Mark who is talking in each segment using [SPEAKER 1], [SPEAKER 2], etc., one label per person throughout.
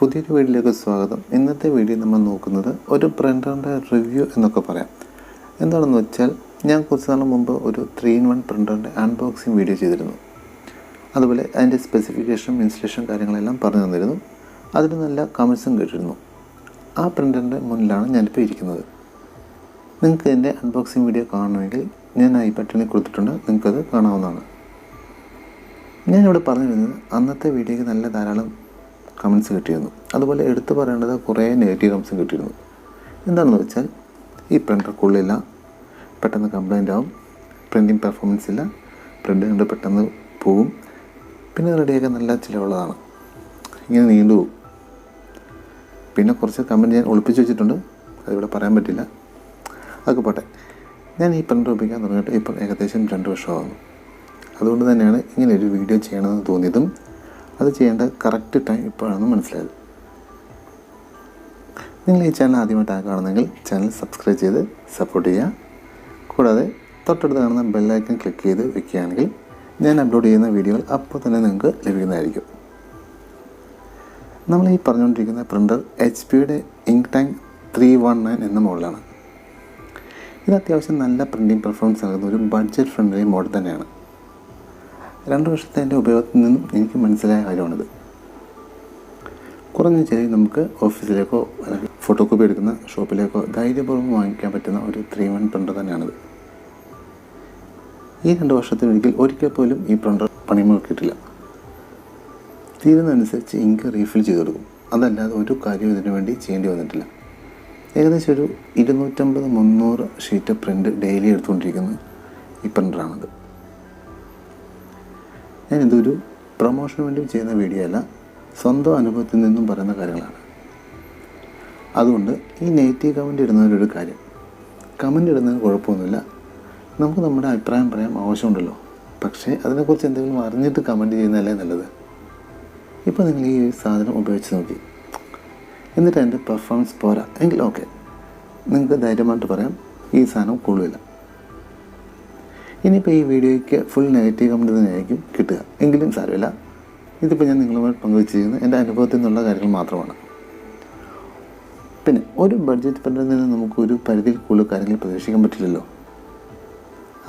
[SPEAKER 1] പുതിയൊരു വീഡിയോയിലേക്ക് സ്വാഗതം. ഇന്നത്തെ വീഡിയോ നമ്മൾ നോക്കുന്നത് ഒരു പ്രിന്ററിന്റെ റിവ്യൂ എന്നൊക്കെ പറയാം. എന്താണെന്ന് വെച്ചാൽ ഞാൻ കുറച്ച് നാൾ മുമ്പ് ഒരു ത്രീ ഇൻ വൺ പ്രിന്ററിന്റെ അൺബോക്സിങ് വീഡിയോ ചെയ്തിരുന്നു. അതുപോലെ അതിന്റെ സ്പെസിഫിക്കേഷനും ഇൻസ്റ്റലേഷൻ കാര്യങ്ങളെല്ലാം പറഞ്ഞു തന്നിരുന്നു. അതിന് നല്ല കമൻസും കേട്ടിരുന്നു. ആ പ്രിന്ററിന്റെ മുന്നിലാണ് ഞാനിപ്പോൾ ഇരിക്കുന്നത്. നിങ്ങൾക്ക് എന്റെ അൺബോക്സിങ് വീഡിയോ കാണണമെങ്കിൽ ഞാൻ ഐ ബട്ടണിൽ കൊടുത്തിട്ടുണ്ട്. നിങ്ങൾക്കത് കാണാവുന്നതാണ്. ഞാനിവിടെ പറഞ്ഞിരുന്നത് അന്നത്തെ വീഡിയോയ്ക്ക് നല്ല ധാരാളം കമൻസ് കിട്ടിയിരുന്നു. അതുപോലെ എടുത്തു പറയേണ്ടത് കുറേ നെഗറ്റീവ് കമൻസും കിട്ടിയിരുന്നു. എന്താണെന്ന് വെച്ചാൽ ഈ പ്രിന്റർ കൊള്ളില്ല പെട്ടെന്ന് കംപ്ലൈന്റ് ആവും. പ്രിന്റിങ് പെർഫോമൻസ് ഇല്ല. പ്രിന്റ് കണ്ട് പെട്ടെന്ന് പോവും. പിന്നെ റെഡിയാക്കാൻ നല്ല ചിലവുള്ളതാണ്. ഇങ്ങനെ നീണ്ടു പിന്നെ കുറച്ച് കമന്റ് ഞാൻ ഒളിപ്പിച്ച് വെച്ചിട്ടുണ്ട്. അതിവിടെ പറയാൻ പറ്റില്ല. അതൊക്കെ പോട്ടെ. ഞാൻ ഈ പ്രിന്റർ ഉപയോഗിക്കാൻ തുടങ്ങിയിട്ട് ഇപ്പം ഏകദേശം രണ്ട് വർഷമാകുന്നു അതുകൊണ്ട് തന്നെയാണ് ഇങ്ങനെ ഒരു വീഡിയോ ചെയ്യണമെന്ന് തോന്നിയതും അത് ചെയ്യേണ്ട കറക്റ്റ് ടൈം ഇപ്പോഴാണെന്ന് മനസ്സിലായത്. നിങ്ങൾ ഈ ചാനൽ ആദ്യമായിട്ടാണ് കാണുന്നെങ്കിൽ ചാനൽ സബ്സ്ക്രൈബ് ചെയ്ത് സപ്പോർട്ട് ചെയ്യുക. കൂടാതെ തൊട്ടടുത്ത് കാണുന്ന ബെല്ലൈക്കൺ ക്ലിക്ക് ചെയ്ത് വെക്കുകയാണെങ്കിൽ ഞാൻ അപ്ലോഡ് ചെയ്യുന്ന വീഡിയോകൾ അപ്പോൾ തന്നെ നിങ്ങൾക്ക് ലഭിക്കുന്നതായിരിക്കും. നമ്മൾ ഈ പറഞ്ഞുകൊണ്ടിരിക്കുന്ന പ്രിന്റർ എച്ച് പിയുടെ ink tank three one nine എന്ന മോഡലാണ്. ഇത് അത്യാവശ്യം നല്ല പ്രിന്റിംഗ് പെർഫോമൻസ് നൽകുന്ന ഒരു ബഡ്ജറ്റ് ഫ്രണ്ട്ലി മോഡൽ തന്നെയാണ്. രണ്ട് വർഷത്തെ എന്റെ ഉപയോഗത്തിൽ നിന്നും എനിക്ക് മനസ്സിലായ കാര്യമാണിത്. കുറഞ്ഞ ചെറിയ നമുക്ക് ഓഫീസിലേക്കോ അല്ലെങ്കിൽ ഫോട്ടോ കോപ്പി എടുക്കുന്ന ഷോപ്പിലേക്കോ ധൈര്യപൂർവം വാങ്ങിക്കാൻ പറ്റുന്ന ഒരു ത്രീ വൺ പ്രിന്റർ തന്നെയാണിത്. ഈ രണ്ട് വർഷത്തിനൊരിക്കൽ ഒരിക്കൽ പോലും ഈ പ്രിന്റർ പണി മുടക്കിയിട്ടില്ല തീരുന്നതനുസരിച്ച് ഇങ്ക് റീഫിൽ ചെയ്ത് കൊടുക്കും. അതല്ലാതെ ഒരു കാര്യവും ഇതിനു വേണ്ടി ചെയ്യേണ്ടി വന്നിട്ടില്ല. ഏകദേശം ഒരു ഇരുന്നൂറ്റമ്പത് മുന്നൂറ് ഷീറ്റ് പ്രിന്റ് ഡെയിലി എടുത്തുകൊണ്ടിരിക്കുന്ന ഈ പ്രിന്ററാണിത് ഞാനിതൊരു പ്രൊമോഷന് വേണ്ടി ചെയ്യുന്ന വീഡിയോ അല്ല സ്വന്തം അനുഭവത്തിൽ നിന്നും പറയുന്ന കാര്യങ്ങളാണ്. അതുകൊണ്ട് ഈ നെഗറ്റീവ് കമന്റ് ഇടുന്നതിലൊരു കാര്യം. കമന്റ് ഇടുന്നതിന് കുഴപ്പമൊന്നുമില്ല. നമുക്ക് നമ്മുടെ അഭിപ്രായം പറയാൻ ആവശ്യമുണ്ടല്ലോ. പക്ഷേ അതിനെക്കുറിച്ച് എന്തെങ്കിലും അറിഞ്ഞിട്ട് കമന്റ് ചെയ്യുന്നതല്ലേ നല്ലത്. ഇപ്പോൾ നിങ്ങൾ ഈ സാധനം ഉപയോഗിച്ച് നോക്കി. എന്നിട്ട് എന്റെ പെർഫോമൻസ് പോരാ. എങ്കിൽ ഓക്കെ നിങ്ങൾക്ക് ധൈര്യമായിട്ട് പറയാം ഈ സാധനം കൊള്ളില്ല ഇനിയിപ്പോൾ ഈ വീഡിയോയ്ക്ക് ഫുൾ നെഗറ്റീവ് കമന്റ് തന്നെയായിരിക്കും കിട്ടുക. എങ്കിലും സാരമില്ല. ഇതിപ്പോൾ ഞാൻ നിങ്ങളുമായി പങ്കുവച്ചിരിക്കുന്നത് എന്റെ അനുഭവത്തിൽ നിന്നുള്ള കാര്യങ്ങൾ മാത്രമാണ്. പിന്നെ ഒരു ബഡ്ജറ്റ് പറഞ്ഞതിൽ നിന്ന് നമുക്ക് ഒരു പരിധിയിൽ കൂടുതൽ കാര്യങ്ങൾ പ്രതീക്ഷിക്കാൻ പറ്റില്ലല്ലോ.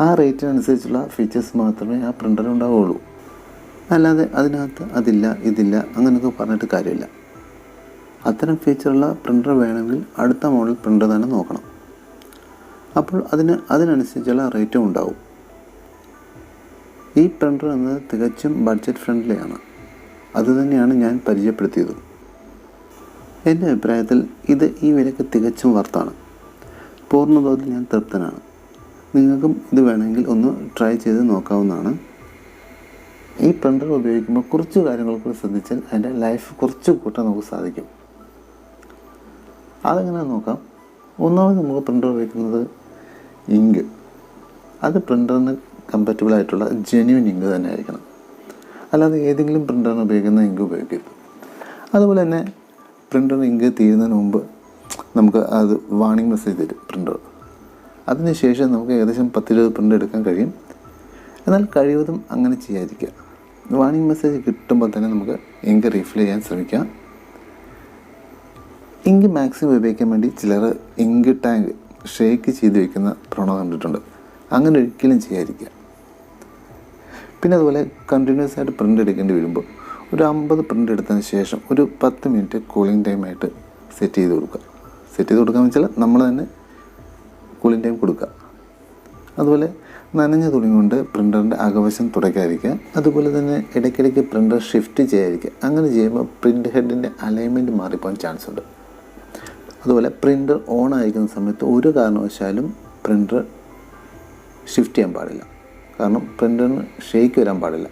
[SPEAKER 1] ആ റേറ്റിനനുസരിച്ചുള്ള ഫീച്ചേഴ്സ് മാത്രമേ ആ പ്രിന്ററിൽ ഉണ്ടാവുകയുള്ളൂ. അല്ലാതെ അതിനകത്ത് അതില്ല ഇതില്ല അങ്ങനെയൊക്കെ പറഞ്ഞിട്ട് കാര്യമില്ല. അത്തരം ഫീച്ചറുള്ള പ്രിന്റർ വേണമെങ്കിൽ അടുത്ത മോഡൽ പ്രിന്റർ തന്നെ നോക്കണം. അപ്പോൾ അതിന് അതിനനുസരിച്ചുള്ള റേറ്റും ഉണ്ടാവും. ഈ പ്രിന്റർ എന്നത് തികച്ചും ബഡ്ജറ്റ് ഫ്രണ്ട്ലിയാണ് അതുതന്നെയാണ് ഞാൻ പരിചയപ്പെടുത്തിയതും. എന്റെ അഭിപ്രായത്തിൽ ഇത് ഈ വിലക്ക് തികച്ചും വർത്താണ് പൂർണതോതിൽ ഞാൻ തൃപ്തനാണ്. നിങ്ങൾക്കും ഇത് വേണമെങ്കിൽ ഒന്ന് ട്രൈ ചെയ്ത് നോക്കാവുന്നതാണ്. ഈ പ്രിന്റർ ഉപയോഗിക്കുമ്പോൾ കുറച്ച് കാര്യങ്ങൾ കൂടി ശ്രദ്ധിച്ചാൽ അതിന്റെ ലൈഫ് കുറച്ച് കൂട്ടാൻ നമുക്ക് സാധിക്കും. അതെങ്ങനെ നോക്കാം? ഒന്നാമത് നമുക്ക് പ്രിന്റർ ഉപയോഗിക്കുന്നത് ഇങ്ക് അത് പ്രിന്ററിന് കമ്പാറ്റബിൾ ആയിട്ടുള്ള ജെന്യൂൻ ഇങ്ക് തന്നെ ആയിരിക്കണം അല്ലാതെ ഏതെങ്കിലും പ്രിന്ററിന് ഉപയോഗിക്കുന്ന ഇങ്ക് ഉപയോഗിക്കരുത്. അതുപോലെ തന്നെ പ്രിന്റർ ഇങ്ക് തീരുന്നതിന് മുമ്പ് നമുക്ക് അത് വാണിംഗ് മെസ്സേജ് തരും പ്രിന്റർ അതിനുശേഷം നമുക്ക് ഏകദേശം പത്തിരുപത് പ്രിന്റ് എടുക്കാൻ കഴിയും. എന്നാൽ കഴിവതും അങ്ങനെ ചെയ്യാതിരിക്കുക. വാണിംഗ് മെസ്സേജ് കിട്ടുമ്പോൾ തന്നെ നമുക്ക് ഇങ്ക് റീഫിൽ ചെയ്യാൻ ശ്രമിക്കാം. ഇങ്ക് മാക്സിമം ഉപയോഗിക്കാൻ വേണ്ടി ചിലർ ഇങ്ക് ടാങ്ക് ഷേക്ക് ചെയ്ത് വയ്ക്കുന്ന പ്രവണത കണ്ടിട്ടുണ്ട്. അങ്ങനെ ഒരിക്കലും ചെയ്യാതിരിക്കുക. പിന്നെ അതുപോലെ കണ്ടിന്യൂസ് ആയിട്ട് പ്രിന്റ് എടുക്കേണ്ടി വരുമ്പോൾ ഒരു അമ്പത് പ്രിന്റ് എടുത്തതിന് ശേഷം ഒരു പത്ത് മിനിറ്റ് കൂളിംഗ് ടൈമായിട്ട് സെറ്റ് ചെയ്ത് കൊടുക്കുക. സെറ്റ് ചെയ്ത് കൊടുക്കുക വെച്ചാൽ നമ്മൾ തന്നെ കൂളിംഗ് ടൈം കൊടുക്കുക. അതുപോലെ നനഞ്ഞ തുണി കൊണ്ട് പ്രിന്ററിന്റെ അകവശം തുടയ്ക്കാതിരിക്കുക. അതുപോലെ തന്നെ ഇടയ്ക്കിടയ്ക്ക് പ്രിന്റർ ഷിഫ്റ്റ് ചെയ്യാതിരിക്കുക. അങ്ങനെ ചെയ്യുമ്പോൾ പ്രിന്റ് ഹെഡിന്റെ അലൈൻമെന്റ് മാറിപ്പോകാൻ ചാൻസ് ഉണ്ട്. അതുപോലെ പ്രിന്റർ ഓൺ ആയിരിക്കുന്ന സമയത്ത് ഒരു കാരണവശാലും പ്രിന്റർ ഷിഫ്റ്റ് ചെയ്യാൻ പാടില്ല. കാരണം പ്രിന്ററിന് ഷെയ്ക്ക് വരാൻ പാടില്ല.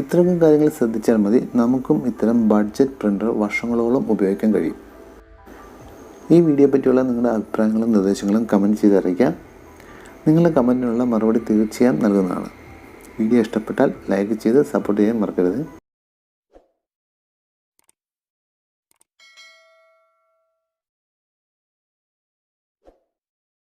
[SPEAKER 1] ഇത്രയൊക്കെ കാര്യങ്ങൾ ശ്രദ്ധിച്ചാൽ മതി. നമുക്കും ഇത്തരം ബഡ്ജറ്റ് പ്രിന്റർ വർഷങ്ങളോളം ഉപയോഗിക്കാൻ കഴിയും. ഈ വീഡിയോ പറ്റിയുള്ള നിങ്ങളുടെ അഭിപ്രായങ്ങളും നിർദ്ദേശങ്ങളും കമന്റ് ചെയ്ത് അറിയിക്കാം. നിങ്ങളുടെ കമന്റിനുള്ള മറുപടി തീർച്ചയായും നൽകുന്നതാണ്. വീഡിയോ ഇഷ്ടപ്പെട്ടാൽ ലൈക്ക് ചെയ്ത് സപ്പോർട്ട് ചെയ്യാൻ മറക്കരുത്.